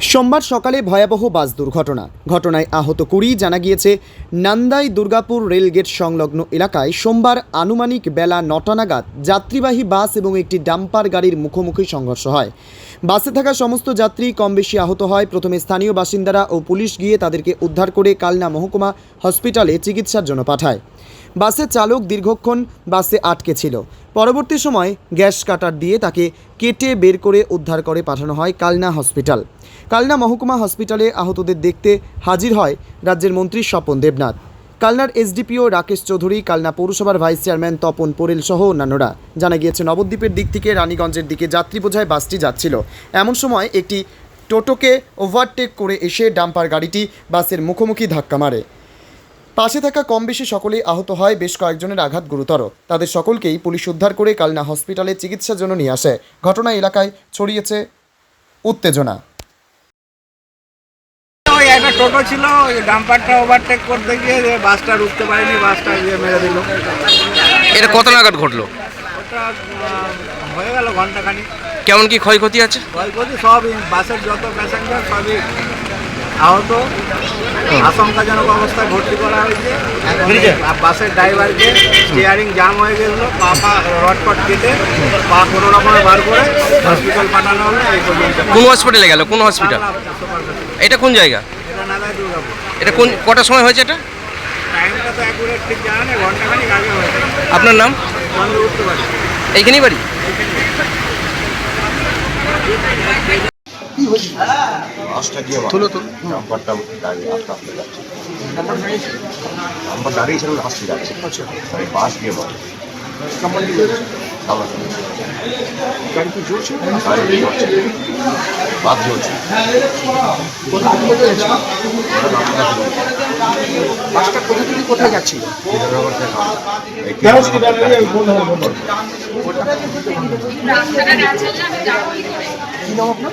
সোমবার সকালে ভয়াবহ বাস দুর্ঘটনা। ঘটনায় আহত কুড়ি, জানা গিয়েছে, নান্দাই দুর্গাপুর রেলগেট সংলগ্ন এলাকায় সোমবার আনুমানিক বেলা নটা নাগাদ যাত্রীবাহী বাস এবং একটি ডাম্পার গাড়ির মুখোমুখি সংঘর্ষ হয়। বাসে থাকা সমস্ত যাত্রী কম বেশি আহত হয়। প্রথমে স্থানীয় বাসিন্দারা ও পুলিশ গিয়ে তাদেরকে উদ্ধার করে কালনা মহকুমা হসপিটালে চিকিৎসার জন্য পাঠায়। বাসের চালক দীর্ঘক্ষণ বাসে আটকে ছিল। পরবর্তী সময় গ্যাস কাটার দিয়ে তাকে কেটে বের করে উদ্ধার করে পাঠানো হয় কালনা হসপিটাল। কালনা মহকুমা হসপিটালে আহতদের দেখতে হাজির হয় রাজ্যের মন্ত্রী স্বপন দেবনাথ। কালনার এসডিপিও রাকেশ চৌধুরী, কালনা পৌরসভার ভাইস চেয়ারম্যান তপন পোরেল সহ অন্যান্যরা। জানা গিয়েছে, নবদ্বীপের দিক থেকে রানীগঞ্জের দিকে যাত্রী বোঝায় বাসটি যাচ্ছিল। এমন সময় একটি টোটোকে ওভারটেক করে এসে ডাম্পার গাড়িটি বাসের মুখোমুখি ধাক্কা মারে। পাশে থাকা কম বেশি সকলেই আহত হয় বেশ কয়েকজনের আঘাত গুরুতর। তাদের সকলকেই পুলিশ উদ্ধার করে কালনা হসপিটালে চিকিৎসার জন্য নিয়ে আসে। ঘটনা এলাকায় ছড়িয়েছে উত্তেজনা। ওই একটা টোটো ছিল ওই ডাম্পারটা ওভারটেক করতে গিয়ে বাসটা রুখতে পারেনি বাসটা গিয়ে মেরে দিল। এটা কত নাগাদ ঘটলো? ওটা হয়ে গেল ঘন্টাখানি। কেমন কি ক্ষয়ক্ষতি আছে? ক্ষয়ক্ষতি সবই বাসের যত প্যাসেঞ্জার সবই আহত। আশঙ্কাজনক অবস্থায় ভর্তি করা হয়েছে। বাসের ড্রাইভারকে স্টিয়ারিং জাম হয়ে গেছিল পা পা রডপট কেটে পা কোনো রকমে বার করে হসপিটাল পাঠানো হলো এই পর্যন্ত। কোন হসপিটালে গেল? কোন হসপিটাল এটা কোন জায়গা? এটা কোন কটার সময় হয়েছে এটা? আপনার নাম? এইখানেই বাড়ি? বাসটা গিয়ে তুলো তুলো। নাম্বারটা দাঁড়িয়ে আস্তে আস্তে যাচ্ছে? নাম্বার দাঁড়িয়ে ছিল আসতে যাচ্ছে? তাই বাস গিয়ে বল বাস জ্বলছে বাসটা কোথা থেকে কোথায় যাচ্ছিল কি নাম আপনার?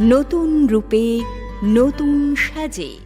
নতুন রূপে নতুন সাজে।